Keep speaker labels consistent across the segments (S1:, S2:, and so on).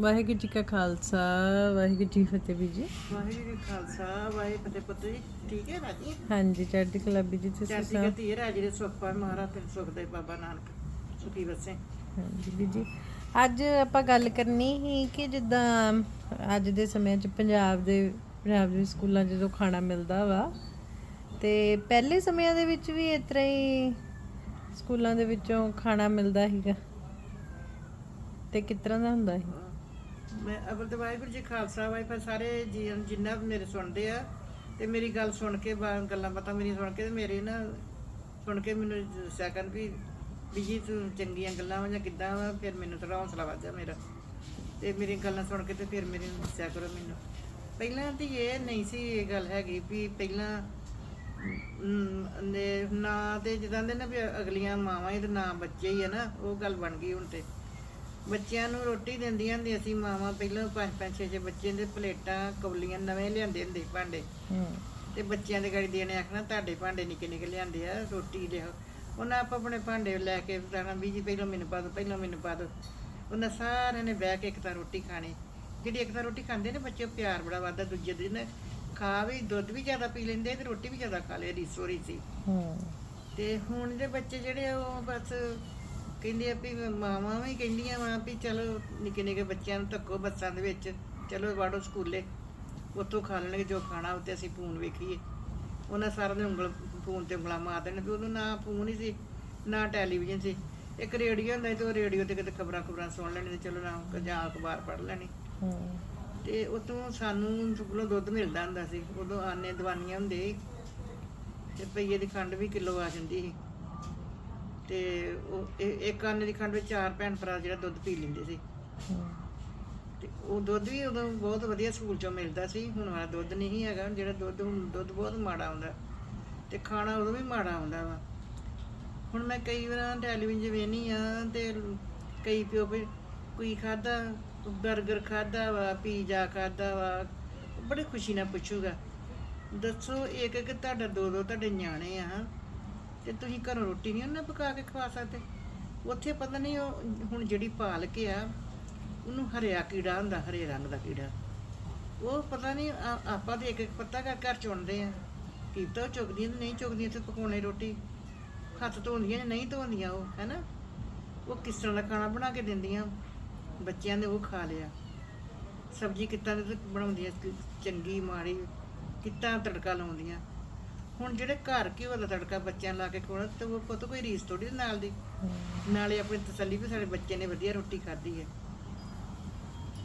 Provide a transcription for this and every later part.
S1: ਵਾਹਿਗੁਰੂ ਜੀ ਕਾ ਖਾਲਸਾ ਵਾਹਿਗੁਰੂ ਜੀ ਫਤਿਹ ਵੀ ਜੀ।
S2: ਵਾਹਿਗੁਰੂ ਜੀ ਖਾਲਸਾ ਵਾਹਿਗੁਰੂ ਫਤਿਹ ਪੁੱਤ ਜੀ। ਠੀਕ ਹੈ ਰਾਜੀ?
S1: ਹਾਂਜੀ ਚੜ੍ਹਦੀ ਕਲਾ ਵੀ ਜੀ ਤੁਸੀਂ
S2: ਚੜ੍ਹਦੀ
S1: ਸਭ
S2: ਗਤੀ ਰਾਜੀ ਦੇ ਸੁਖ ਪਾਏ ਮਹਾਰਾਜ ਤੇ ਸੁਖ ਦੇ ਬਾਬਾ ਨਾਨਕ ਸੁਖੀ ਵਸੇ।
S1: ਹਾਂਜੀ ਵੀ ਜੀ ਅੱਜ ਆਪਾਂ ਗੱਲ ਕਰਨੀ ਸੀ ਕਿ ਜਿੱਦਾਂ ਅੱਜ ਦੇ ਸਮੇਂ 'ਚ ਪੰਜਾਬ ਦੇ ਪੰਜਾਬ ਦੇ ਸਕੂਲਾਂ 'ਚ ਜਦੋਂ ਖਾਣਾ ਮਿਲਦਾ ਵਾ ਤੇ ਪਹਿਲੇ ਸਮਿਆਂ ਦੇ ਵਿੱਚ ਵੀ ਇਸ ਤਰ੍ਹਾਂ ਹੀ ਸਕੂਲਾਂ ਦੇ ਵਿੱਚੋਂ ਖਾਣਾ ਮਿਲਦਾ ਸੀਗਾ। ਤੇ ਕਿਸ ਤਰ੍ਹਾਂ ਦਾ ਹੁੰਦਾ ਸੀ?
S2: ਮੈਂ ਅਵਲ ਤੇ ਵਾਹਿਗੁਰੂ ਜੀ ਖਾਲਸਾ, ਵਾਹਿਗੁਰੂ ਸਾਰੇ ਜੀ ਜਿੰਨਾ ਵੀ ਮੇਰੇ ਸੁਣਦੇ ਆ ਤੇ ਮੇਰੀ ਗੱਲ ਸੁਣ ਕੇ ਬਾ- ਗੱਲਾਂ ਬਾਤਾਂ ਮੇਰੀ ਸੁਣ ਕੇ ਤੇ ਮੇਰੇ ਨਾ ਸੁਣ ਕੇ ਮੈਨੂੰ ਦੱਸਿਆ ਕਰਨ ਵੀ ਵੀ ਜੀ ਤੂੰ ਚੰਗੀਆਂ ਗੱਲਾਂ ਵਾ ਜਾਂ ਕਿੱਦਾਂ ਵਾ, ਫਿਰ ਮੈਨੂੰ ਥੋੜਾ ਹੌਸਲਾ ਵੱਧਦਾ ਮੇਰਾ। ਤੇ ਮੇਰੀ ਗੱਲਾਂ ਸੁਣ ਕੇ ਤੇ ਫਿਰ ਮੇਰੇ ਨੂੰ ਦੱਸਿਆ ਕਰੋ ਮੈਨੂੰ। ਪਹਿਲਾਂ ਤੇ ਇਹ ਨਹੀਂ ਸੀ ਇਹ ਗੱਲ ਹੈਗੀ ਵੀ ਪਹਿਲਾਂ ਨੇ ਨਾ ਤੇ ਜਿੱਦਾਂ ਦੇ ਨਾ ਵੀ ਅਗਲੀਆਂ ਮਾਵਾਂ ਹੀ ਤੇ ਨਾ ਬੱਚੇ ਹੀ ਆ ਨਾ, ਉਹ ਗੱਲ ਬਣ ਗਈ ਹੁਣ ਤੇ। ਬੱਚਿਆਂ ਨੂੰ ਰੋਟੀ ਦਿੰਦੀਆਂ ਹੁੰਦੀਆਂ ਸੀ ਮਾਵਾਂ ਪਹਿਲਾਂ ਪੰਜ ਪੰਜ ਛੇ ਛੇ ਬੱਚੇ ਦੇ ਪਲੇਟਾਂ ਕੌਲੀਆਂ ਨਵੇਂ ਲਿਆਂਦੇ ਹੁੰਦੇ ਸੀ ਭਾਂਡੇ। ਤੇ ਬੱਚਿਆਂ ਦੇ ਗਾੜੀ ਦੇਣੇ ਆਖਣਾ ਤੁਹਾਡੇ ਭਾਂਡੇ ਨਿੱਕੇ ਨਿੱਕੇ ਲਿਆਂਦੇ ਆ ਰੋਟੀ ਲਿਆਓ। ਉਹਨਾਂ ਆਪ ਆਪਣੇ ਭਾਂਡੇ ਲੈ ਕੇ ਕਹਿਣਾ ਵੀ ਜੀ ਪਹਿਲਾਂ ਮੈਨੂੰ ਪਾ ਦਿਓ ਪਹਿਲਾਂ ਮੈਨੂੰ ਪਾ ਦਿਓ ਉਹਨਾਂ ਸਾਰਿਆਂ ਨੇ ਬਹਿ ਕੇ ਇੱਕ ਤਾਂ ਰੋਟੀ ਖਾਣੀ। ਜਿਹੜੀ ਇੱਕ ਤਾਂ ਰੋਟੀ ਖਾਂਦੇ ਨੇ ਬੱਚੇ ਪਿਆਰ ਬੜਾ ਵੱਧਦਾ। ਦੂਜੇ ਦਿਨ ਖਾ ਵੀ ਦੁੱਧ ਵੀ ਜ਼ਿਆਦਾ ਪੀ ਲੈਂਦੇ ਤੇ ਰੋਟੀ ਵੀ ਜ਼ਿਆਦਾ ਖਾ ਲੈ ਰੀਸੋ ਰੀਸੀ
S1: ਹੂੰ।
S2: ਤੇ ਹੁਣ ਦੇ ਬੱਚੇ ਜਿਹੜੇ ਉਹ ਬਸ ਕਹਿੰਦੇ ਆ ਵੀ ਮਾਵਾਂ ਵੀ ਕਹਿੰਦੀਆਂ ਵਾ ਵੀ ਚਲੋ ਨਿੱਕੇ ਨਿੱਕੇ ਬੱਚਿਆਂ ਨੂੰ ਧੱਕੋ ਬੱਸਾਂ ਦੇ ਵਿੱਚ ਚਲੋ ਵਾੜੋ ਸਕੂਲੇ ਉੱਥੋਂ ਖਾ ਲੈਣਗੇ ਜੋ ਖਾਣਾ ਉੱਤੇ ਅਸੀਂ ਫੋਨ ਵੇਖੀਏ। ਉਹਨਾਂ ਸਾਰਿਆਂ ਨੇ ਉਂਗਲ ਫੋਨ ਤੇ ਉਂਗਲਾਂ ਮਾਰ ਦੇਣ ਵੀ ਉਦੋਂ ਨਾ ਫੋਨ ਹੀ ਸੀ ਨਾ ਟੈਲੀਵਿਜ਼ਨ ਸੀ। ਇੱਕ ਰੇਡੀਓ ਹੁੰਦਾ ਸੀ ਤੇ ਉਹ ਰੇਡੀਓ ਤੇ ਕਿਤੇ ਖਬਰਾਂ ਖਬਰਾਂ ਸੁਣ ਲੈਣੀ ਤੇ ਚਲੋ ਨਾ ਜਾਂ ਅਖਬਾਰ ਪੜ੍ਹ ਲੈਣੀ। ਤੇ ਉਤੋਂ ਸਾਨੂੰ ਸਕੂਲੋਂ ਦੁੱਧ ਮਿਲਦਾ ਹੁੰਦਾ ਸੀ ਉਦੋਂ ਆਨੇ ਦਵਾਨੀਆਂ ਹੁੰਦੇ ਤੇ ਰੁਪਈਏ ਦੀ ਖੰਡ ਵੀ ਕਿਲੋ ਆ ਜਾਂਦੀ ਸੀ। ਤੇ ਉਹ ਇਹ- ਇੱਕ ਆਨੇ ਦੀ ਖੰਡ ਵਿੱਚ ਚਾਰ ਭੈਣ ਭਰਾ ਜਿਹੜਾ ਦੁੱਧ ਪੀ ਲੈਂਦੇ ਸੀ।
S1: ਹੂੰ
S2: ਤੇ ਉਹ ਦੁੱਧ ਵੀ ਉਦੋਂ ਬਹੁਤ ਵਧੀਆ ਸਕੂਲ ਚੋਂ ਮਿਲਦਾ ਸੀ, ਹੁਣ ਵਾਲਾ ਦੁੱਧ ਨਹੀਂ ਹੈਗਾ, ਜਿਹੜਾ ਦੁੱਧ ਹੁਣ ਦੁੱਧ ਬਹੁਤ ਮਾੜਾ ਆਉਂਦਾ। ਤੇ ਖਾਣਾ ਉਦੋਂ ਵੀ ਮਾੜਾ ਆਉਂਦਾ ਵਾ। ਹੁਣ ਮੈਂ ਕਈ ਵਾਰ ਟੈਲੀਵਿਜ਼ਨ ਵੇਖਨੀ ਆ ਤੇ ਕਈ ਪਿਓ ਵੀ ਕੋਈ ਖਾਦਾ ਬਰਗਰ ਖਾਦਾ ਵਾ, ਪੀਜ਼ਾ ਖਾਦਾ ਵਾ, ਬੜੀ ਖੁਸ਼ੀ ਨਾਲ ਪੁੱਛੂਗਾ, ਦੱਸੋ ਇੱਕ ਇੱਕ ਤੁਹਾਡਾ ਦੋ ਦੋ ਤੁਹਾਡੇ ਨਿਆਣੇ ਆ ਤੇ ਤੁਸੀਂ ਘਰੋਂ ਰੋਟੀ ਨਹੀਂ ਉਹਨਾਂ ਪਕਾ ਕੇ ਖਵਾ ਸਕਦੇ। ਉੱਥੇ ਪਤਾ ਨਹੀਂ ਉਹ ਹੁਣ ਜਿਹੜੀ ਪਾਲਕ ਆ, ਉਹਨੂੰ ਹਰਿਆ ਕੀੜਾ ਹੁੰਦਾ, ਹਰੇ ਰੰਗ ਦਾ ਕੀੜਾ। ਉਹ ਪਤਾ ਨਹੀਂ ਆਪਾਂ ਤੇ ਇੱਕ ਇੱਕ ਪੱਤਾ ਘਰ ਘਰ ਚੁਣਦੇ ਆ। ਕੀਤਾ ਉਹ ਚੁਗਦੀਆਂ ਨਹੀਂ ਚੁਗਦੀਆਂ ਤੇ ਪਕਾਉਣੇ ਰੋਟੀ। ਹੱਥ ਧੋਂਦੀਆਂ ਜਾਂ ਨਹੀਂ ਧੋਂਦੀਆਂ ਉਹ, ਹੈਨਾ? ਉਹ ਕਿਸ ਤਰ੍ਹਾਂ ਦਾ ਖਾਣਾ ਬਣਾ ਕੇ ਦਿੰਦੀਆਂ। ਬੱਚਿਆਂ ਨੇ ਉਹ ਖਾ ਲਿਆ। ਸਬਜ਼ੀ ਕਿੱਦਾਂ ਦੀ ਬਣਾਉਂਦੀਆਂ, ਚੰਗੀ, ਮਾੜੀ ਕਿੱਦਾਂ ਤੜਕਾ ਲਾਉਂਦੀਆਂ। ਹੁਣ ਜਿਹੜੇ ਘਰ ਘਿਓ ਦਾ ਤੜਕਾ ਬੱਚਿਆਂ ਲਾ ਕੇ ਖਵਾਉਣਾ ਤੇ ਉਹ ਪੁੱਤ ਕੋਈ ਰੀਸ ਥੋੜੀ ਨਾਲ ਦੀ। ਨਾਲੇ ਆਪਣੀ ਤਸੱਲੀ ਵੀ ਸਾਡੇ ਬੱਚੇ ਨੇ ਵਧੀਆ ਰੋਟੀ ਖਾਧੀ ਹੈ।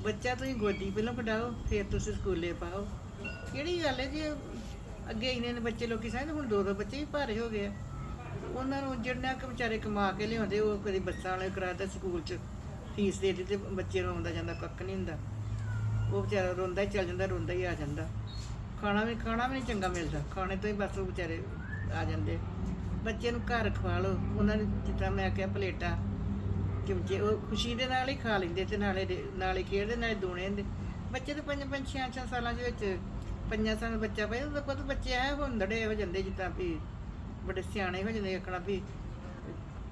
S2: ਬੱਚਾ ਤੁਸੀਂ ਗੋਦੀ ਪਹਿਲਾਂ ਕਢਾਓ ਫਿਰ ਤੁਸੀਂ ਸਕੂਲੇ ਪਾਓ। ਕਿਹੜੀ ਗੱਲ ਹੈ ਜੀ ਅੱਗੇ ਇੰਨੇ ਨੇ ਬੱਚੇ ਲੋਕੀ ਸਾਰੇ ਹੁਣ ਦੋ ਦੋ ਬੱਚੇ ਵੀ ਭਾਰੇ ਹੋ ਗਏ ਉਹਨਾਂ ਨੂੰ ਜਿਹੜਾ ਕਿ ਵਿਚਾਰੇ ਕਮਾ ਕੇ ਲਿਆਉਂਦੇ ਉਹ ਕਦੀ ਬੱਸਾਂ ਵਾਲੇ ਕਰਾਦੇ ਸਕੂਲ 'ਚ। ਫੀਸ ਦੇ ਦਿੱਤੀ ਤੇ ਬੱਚੇ ਨੂੰ ਆਉਂਦਾ ਜਾਂਦਾ ਕੱਖ ਨਹੀਂ ਹੁੰਦਾ। ਉਹ ਵਿਚਾਰਾ ਰੋਂਦਾ ਹੀ ਚੱਲ ਜਾਂਦਾ ਰੋਂਦਾ ਹੀ ਆ ਜਾਂਦਾ। ਖਾਣਾ ਵੀ ਖਾਣਾ ਵੀ ਨਹੀਂ ਚੰਗਾ ਮਿਲਦਾ। ਖਾਣੇ ਤੋਂ ਹੀ ਬਸ ਉਹ ਵਿਚਾਰੇ ਆ ਜਾਂਦੇ। ਬੱਚੇ ਨੂੰ ਘਰ ਖਵਾ ਲਓ। ਉਹਨਾਂ ਨੇ ਜਿੱਦਾਂ ਮੈਂ ਕਿਹਾ ਪਲੇਟਾਂ, ਚਮਚੇ, ਉਹ ਖੁਸ਼ੀ ਦੇ ਨਾਲ ਹੀ ਖਾ ਲੈਂਦੇ ਤੇ ਨਾਲੇ ਦੇ- ਨਾਲੇ ਖੇਡਦੇ ਨਾਲੇ ਦੋਣੇ ਹੁੰਦੇ। ਬੱਚੇ ਤਾਂ ਪੰਜ ਪੰਜ, ਛੇ ਛੇ ਸਾਲਾਂ ਦੇ ਵਿੱਚ ਪੰਜਾਂ ਸਾਲ ਬੱਚਾ ਪਏ, ਉਹਦਾ ਪੁੱਤ ਬੱਚੇ ਐ ਹੁੰਦੜੇ ਹੋ ਜਾਂਦੇ ਜਿੱਦਾਂ ਵੀ ਬੜੇ ਸਿਆਣੇ ਹੋ ਜਾਂਦੇ ਆਖਣਾ ਵੀ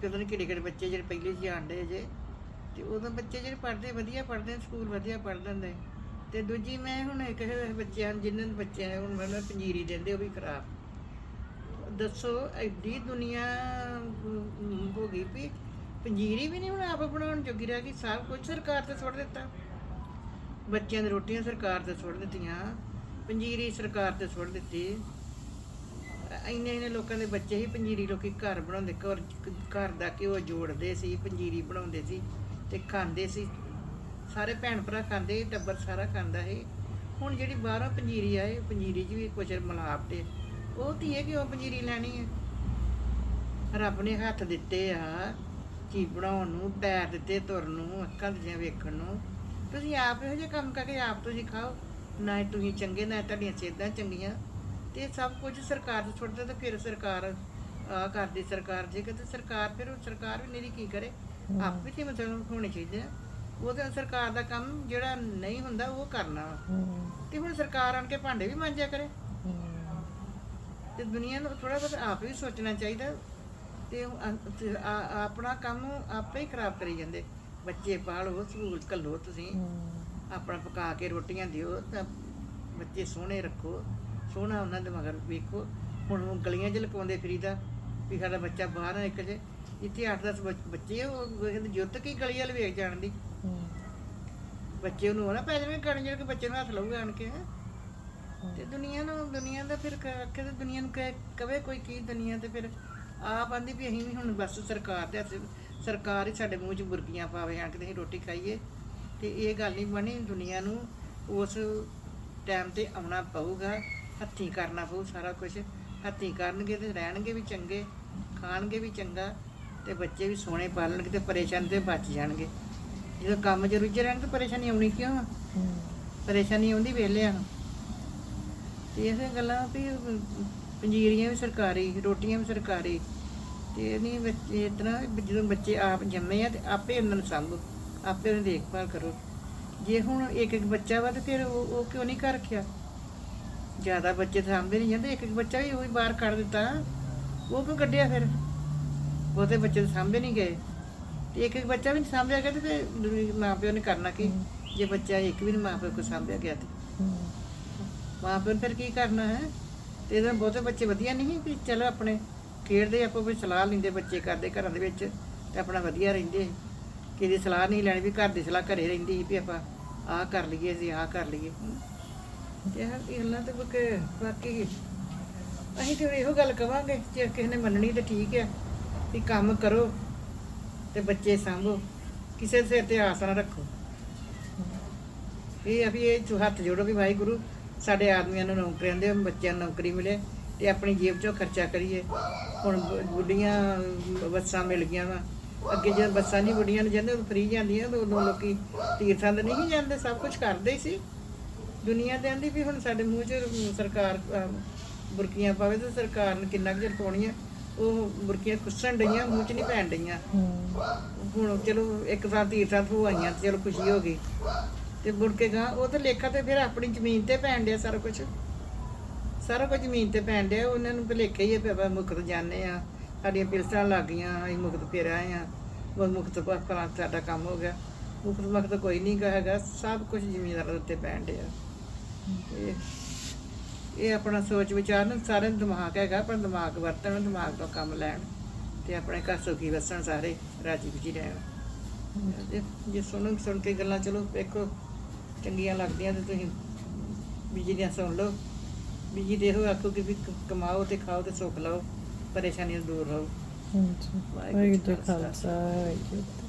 S2: ਕਦੋਂ ਨਹੀਂ ਕਿਹੜੇ ਕਿਹੜੇ ਬੱਚੇ ਜਿਹੜੇ ਪਹਿਲੇ ਜੀ ਆਂਡੇ ਜੇ। ਤੇ ਉਦੋਂ ਬੱਚੇ ਜਿਹੜੇ ਪੜ੍ਹਦੇ, ਵਧੀਆ ਪੜ੍ਹਦੇ, ਸਕੂਲ ਵਧੀਆ ਪੜ੍ਹਦੇ ਹੁੰਦੇ ਤੇ ਦੂਜੀ ਮੈਂ ਹੁਣ ਇੱਕ ਬੱਚਿਆਂ ਜਿਨ੍ਹਾਂ ਦੇ ਬੱਚੇ ਆ ਹੁਣ ਮੈਨੂੰ ਪੰਜੀਰੀ ਦਿੰਦੇ, ਉਹ ਵੀ ਖਰਾਬ। ਦੱਸੋ, ਐਡੀ ਦੁਨੀਆ ਹੋ ਗਈ ਵੀ ਪੰਜੀਰੀ ਵੀ ਨਹੀਂ ਹੁਣ ਆਪ ਬਣਾਉਣ ਜੋਗੀ ਰਹਿ ਗਈ, ਸਭ ਕੁਝ ਸਰਕਾਰ ਤੇ ਸੁੱਟ ਦਿੱਤਾ। ਬੱਚਿਆਂ ਦੀ ਰੋਟੀਆਂ ਸਰਕਾਰ ਤੇ ਸੁੱਟ ਦਿੱਤੀਆਂ, ਪੰਜੀਰੀ ਸਰਕਾਰ ਤੇ ਸੁੱਟ ਦਿੱਤੀ। ਇੰਨੇ ਇੰਨੇ ਲੋਕਾਂ ਦੇ ਬੱਚੇ ਹੀ ਪੰਜੀਰੀ ਲੋਕੀ ਘਰ ਬਣਾਉਂਦੇ, ਘਰ ਘਰ ਦਾ ਘਿਓ ਜੋੜਦੇ ਸੀ, ਪੰਜੀਰੀ ਬਣਾਉਂਦੇ ਸੀ ਤੇ ਖਾਂਦੇ ਸੀ। ਸਾਰੇ ਭੈਣ ਭਰਾ ਖਾਂਦੇ ਸੀ, ਟੱਬਰ ਸਾਰਾ ਖਾਂਦਾ ਸੀ। ਹੁਣ ਜਿਹੜੀ ਬਾਹਰੋਂ ਪੰਜੀਰੀ ਆਏ ਪੰਜੀਰੀ 'ਚ ਵੀ ਕੁਝ ਮਿਲਾਵਟ ਹੈ ਉਹ ਧੀਏ ਕਿਉਂ ਪੰਜੀਰੀ ਲੈਣੀ ਹੈ? ਰੱਬ ਨੇ ਹੱਥ ਦਿੱਤੇ ਆ ਕੀ ਬਣਾਉਣ ਨੂੰ ਪੈਰ ਦਿੱਤੇ ਤੁਰਨ ਨੂੰ ਅੱਖਾਂ ਦੀਆਂ ਵੇਖਣ ਨੂੰ। ਤੁਸੀਂ ਆਪ ਇਹੋ ਜਿਹੇ ਕੰਮ ਕਰਕੇ ਆਪ ਤੁਸੀਂ ਖਾਓ। ਨਾ ਹੀ ਤੁਸੀਂ ਚੰਗੇ ਨਾ ਹੀ ਤੁਹਾਡੀਆਂ ਸਿਹਤਾਂ ਚੰਗੀਆਂ। ਤੇ ਸਭ ਕੁਝ ਸਰਕਾਰ ਤੇ ਛੁੱਟਦਾ ਤੇ ਫਿਰ ਸਰਕਾਰ ਆ ਕਰਦੀ ਸਰਕਾਰ। ਜੇ ਕਿਤੇ ਸਰਕਾਰ ਫਿਰ ਉਹ ਸਰਕਾਰ ਵੀ ਨਹੀਂ ਕੀ ਕਰੇ? ਆਪ ਵੀ ਤੇ ਮਤਲਬ ਹੋਣੇ ਚਾਹੀਦੇ ਆ। ਉਹ ਤਾਂ ਸਰਕਾਰ ਦਾ ਕੰਮ ਜਿਹੜਾ ਨਹੀਂ ਹੁੰਦਾ ਉਹ ਕਰਨਾ।
S1: ਹੂੰ।
S2: ਤੇ ਹੁਣ ਸਰਕਾਰ ਆਣ ਕੇ ਭਾਂਡੇ ਵੀ ਮਾਂਜਿਆ ਕਰੇ।
S1: ਹੂੰ।
S2: ਤੇ ਦੁਨੀਆ ਨੂੰ ਥੋੜਾ ਬਹੁਤ ਆਪ ਵੀ ਸੋਚਣਾ ਚਾਹੀਦਾ। ਤੇ ਆਪਣਾ ਕੰਮ ਆਪੇ ਹੀ ਖਰਾਬ ਕਰੀ ਜਾਂਦੇ। ਬੱਚੇ ਪਾਲੋ ਸਕੂਲ ਘੱਲੋ ਤੁਸੀਂ। ਆਪਣਾ ਪਕਾ ਕੇ ਰੋਟੀਆਂ ਦਿਓ ਤਾਂ ਬੱਚੇ ਸੋਹਣੇ ਰੱਖੋ। ਸੋਹਣਾ ਉਹਨਾਂ ਦੇ ਮਗਰ ਵੇਖੋ। ਹੁਣ ਉਹ ਗਲੀਆਂ 'ਚ ਲਕਾਉਂਦੇ ਫਰੀਦਾ ਵੀ ਸਾਡਾ ਬੱਚਾ ਬਾਹਰ ਨਾ ਨਿਕਲ ਜੇ ਇੱਥੇ 8-10 ਬੱਚੇ ਉਹ ਜੁੱਤ ਕੀ ਗਲੀ ਵਾਲ ਵੇਖ ਜਾਣ ਦੀ। ਬੱਚੇ ਨੂੰ ਹੋਣਾ ਪੈ ਜਾਵੇ ਕਰਨ ਜਿਹੜੇ ਕਿ ਬੱਚੇ ਨੂੰ ਹੱਥ ਲਾਊਗਾ ਆਣ ਕੇ। ਤੇ ਦੁਨੀਆ ਨੂੰ ਦੁਨੀਆ ਦਾ ਫਿਰ ਕ- ਕਦੇ ਦੁਨੀਆ ਨੂੰ ਕਹੇ ਕਵੇ ਕੋਈ ਕੀ ਦੁਨੀਆ ਤੇ ਫਿਰ ਆਪ ਆਂਦੀ ਵੀ ਅਸੀਂ ਵੀ ਹੁਣ ਬਸ ਸਰਕਾਰ ਦੇ ਹੱਥ ਸਰਕਾਰ ਹੀ ਸਾਡੇ ਮੂੰਹ 'ਚ ਬੁਰਕੀਆਂ ਪਾਵੇ ਆਣ ਕੇ ਤੇ ਅਸੀਂ ਰੋਟੀ ਖਾਈਏ। ਤੇ ਇਹ ਗੱਲ ਨਹੀਂ ਬਣੀ ਦੁਨੀਆ ਨੂੰ ਉਸ ਟਾਈਮ ਤੇ ਆਉਣਾ ਪਊਗਾ ਹੱਥੀਂ ਕਰਨਾ ਪਊ ਸਾਰਾ ਕੁਝ ਹੱਥੀਂ ਕਰਨਗੇ ਤੇ ਰਹਿਣਗੇ ਵੀ ਚੰਗੇ ਖਾਣਗੇ ਵੀ ਚੰਗਾ ਤੇ ਬੱਚੇ ਵੀ ਸੋਹਣੇ ਪਾਲਣਗੇ ਤੇ ਪਰੇਸ਼ਾਨੀ ਤੇ ਬਚ ਜਾਣਗੇ। ਜਦੋਂ ਕੰਮ 'ਚ ਰੁੱਝੇ ਰਹਿਣ ਤੇ ਪਰੇਸ਼ਾਨੀ ਆਉਣੀ ਕਿਉਂ ਆ? ਪਰੇਸ਼ਾਨੀ ਆਉਂਦੀ ਵਿਹਲਿਆਂ ਨੂੰ। ਤੇ ਇਹ ਗੱਲਾਂ ਵੀ ਪੰਜੀਰੀਆਂ ਵੀ ਸਰਕਾਰੀ ਰੋਟੀਆਂ ਵੀ ਸਰਕਾਰੀ। ਤੇ ਨਹੀਂ ਬੱਚੇ ਇਤਨਾ ਜਦੋਂ ਬੱਚੇ ਆਪ ਜੰਮੇ ਆ ਤੇ ਆਪੇ ਉਹਨਾਂ ਨੂੰ ਸੰਭੋ ਆਪੇ ਉਹਨਾਂ ਦੀ ਦੇਖਭਾਲ ਕਰੋ। ਜੇ ਹੁਣ ਇੱਕ ਇੱਕ ਬੱਚਾ ਵਾ ਤੇ ਫਿਰ ਉਹ ਉਹ ਕਿਉਂ ਨਹੀਂ ਘਰ ਰੱਖਿਆ? ਜ਼ਿਆਦਾ ਬੱਚੇ ਤਾਂ ਸਾਂਭੇ ਨਹੀਂ ਜਾਂਦੇ ਇੱਕ ਇੱਕ ਬੱਚਾ ਵੀ ਉਹੀ ਬਾਹਰ ਕੱਢ ਦਿੱਤਾ। ਉਹ ਕਿਉਂ ਕੱਢਿਆ ਫਿਰ? ਬਹੁਤੇ ਬੱਚੇ ਤਾਂ ਸਾਂਭੇ ਨਹੀਂ ਗਏ। ਤੇ ਇੱਕ ਇੱਕ ਬੱਚਾ ਵੀ ਨਹੀਂ ਸਾਂਭਿਆ ਗਿਆ ਤੇ ਫਿਰ ਮਾਂ ਪਿਓ ਨੇ ਕਰਨਾ ਕੀ? ਜੇ ਬੱਚਾ ਇੱਕ ਵੀ ਨਹੀਂ ਮਾਂ ਪਿਓ ਕੋ ਸਾਂਭਿਆ ਗਿਆ ਤੇ। ਮਾਂ ਪਿਓ ਨੇ ਫਿਰ ਕੀ ਕਰਨਾ ਹੈ? ਤੇ ਇਹਦੇ ਨਾਲ ਬਹੁਤੇ ਬੱਚੇ ਵਧੀਆ ਨਹੀਂ ਵੀ ਚਲੋ ਆਪਣੇ ਖੇਡਦੇ ਆਪੋ ਵਿੱਚ ਸਲਾਹ ਲੈਂਦੇ ਬੱਚੇ ਕਰਦੇ ਘਰਾਂ ਦੇ ਵਿੱਚ ਤੇ ਆਪਣਾ ਵਧੀਆ ਰਹਿੰਦੇ। ਕਿਹਦੀ ਸਲਾਹ ਨਹੀਂ ਲੈਣੀ ਵੀ ਘਰ ਦੀ ਸਲਾਹ ਘਰੇ ਰਹਿੰਦੀ ਸੀ ਵੀ ਆਪਾਂ ਆਹ ਕਰ ਲਈਏ ਅਸੀਂ ਆਹ ਕਰ ਲਈਏ। ਇਹ ਗੱਲਾਂ ਤੇ ਬਕੇ ਬਾਕੀ ਅਸੀਂ ਤੇ ਇਹੋ ਗੱਲ ਕਵਾਂਗੇ ਜੇ ਕਿਸੇ ਨੇ ਮੰਨਣੀ ਤੇ ਠੀਕ ਹੈ ਵੀ ਕੰਮ ਕਰੋ। ਤੇ ਬੱਚੇ ਸਾਂਭੋ। ਕਿਸੇ ਦੇ ਸਿਰ ਤੇ ਆਸ ਨਾ ਰੱਖੋ। ਇਹ ਆ ਵੀ ਇਹ ਚ ਹੱਥ ਜੋੜੋ ਵੀ ਵਾਹਿਗੁਰੂ, ਸਾਡੇ ਆਦਮੀਆਂ ਨੂੰ ਨੌਕਰੀਆਂ ਦੇ ਬੱਚਿਆਂ ਨੂੰ ਨੌਕਰੀ ਮਿਲੇ ਤੇ ਆਪਣੀ ਜੇਬ ਚੋਂ ਖਰਚਾ ਕਰੀਏ। ਹੁਣ ਬੁੱਢੀਆਂ ਬੱਸਾਂ ਮਿਲ ਗਈਆਂ ਵਾ। ਅੱਗੇ ਜਦ ਬੱਸਾਂ ਨਹੀਂ ਬੁੱਢੀਆਂ ਨੂੰ ਜਾਂਦੇ ਉਦੋਂ ਫਰੀ ਜਾਂਦੀਆਂ ਤੇ ਉਦੋਂ ਲੋਕੀ ਤੀਰਥਾਂ ਤੇ ਨਹੀਂ ਜਾਂਦੇ, ਸਭ ਕੁਝ ਕਰਦੇ ਹੀ ਸੀ। ਦੁਨੀਆ ਦੇ ਆਂਦੀ ਵੀ ਹੁਣ ਸਾਡੇ ਮੂੰਹ 'ਚ ਸਰਕਾਰ ਬੁਰਕੀਆਂ ਪਾਵੇ ਤੇ ਸਰਕਾਰ ਨੇ ਕਿੰਨਾ ਕੁ ਚਿਰ ਪਾਉਣੀਆਂ ਉਹ ਬੁਰਕੀਆਂ ਖੁੱਸਣ ਡਈਆਂ, ਮੂੰਹ 'ਚ ਨਹੀਂ ਪੈਣ ਡਈਆਂ। ਹੁਣ ਚਲੋ ਇੱਕ ਵਾਰ ਤੀਰਥਾਂ ਤੋਂ ਆਈਆਂ ਤੇ ਚਲੋ ਖੁਸ਼ੀ ਹੋ ਗਈ। ਤੇ ਮੁੜ ਕੇ ਗਾ ਉਹ ਤੇ ਲੇਖਾ ਤੇ ਫਿਰ ਆਪਣੀ ਜ਼ਮੀਨ ਤੇ ਪੈਣ ਡਿਆ ਸਾਰਾ ਕੁਝ ਸਾਰਾ ਕੁਝ ਜ਼ਮੀਨ ਤੇ ਪੈਣ ਡਿਆ, ਉਹਨਾਂ ਨੂੰ ਭੁਲੇਖੇ ਹੀ ਆ ਮੁਕਤ ਜਾਣੇ ਆ ਸਾਡੀਆਂ ਪਿਲਸਾਂ ਲੱਗ ਗਈਆਂ, ਅਸੀਂ ਮੁਕਤ ਫਿਰ ਆਏ ਆ ਉਹ ਮੁਕਤ ਪਰ ਸਾਡਾ ਕੰਮ ਹੋ ਗਿਆ। ਮੁਕਤ ਮਕਤ ਕੋਈ ਨਹੀਂ ਹੈਗਾ, ਸਭ ਕੁਝ ਜ਼ਮੀਨਦਾਰਾਂ ਉੱਤੇ ਪੈਣ ਡਿਆ। ਇਹ ਇਹ ਆਪਣਾ ਸੋਚ ਵਿਚਾਰ ਨਾ ਸਾਰੇ ਦਿਮਾਗ ਹੈਗਾ ਪਰ ਦਿਮਾਗ ਵਰਤਣ ਦਿਮਾਗ ਤੋਂ ਕੰਮ ਲੈਣ ਤੇ ਆਪਣੇ ਘਰ ਸੁਖੀ ਵਸਣ ਸਾਰੇ ਰਾਜੀ ਖੁਸ਼ੀ ਰਹਿਣ। ਜੇ ਜੇ ਸੁਣ ਸੁਣ ਕੇ ਗੱਲਾਂ ਚਲੋ ਵੇਖੋ ਚੰਗੀਆਂ ਲੱਗਦੀਆਂ ਤੇ ਤੁਸੀਂ ਬੀਜੀ ਦੀਆਂ ਸੁਣ ਲਓ। ਬੀਜੀ ਦੇ ਇਹੋ ਆਖੋ ਕਿ ਵੀ ਕਮਾਓ ਤੇ ਖਾਓ ਤੇ ਸੁੱਖ ਲਓ ਪਰੇਸ਼ਾਨੀਆਂ ਦੂਰ ਰਹੋ।
S1: ਹਾਂਜੀ। ਵਾਹਿਗੁਰੂ ਜੀ ਖਾਲਸਾ। ਵਾਹਿਗੁਰੂ।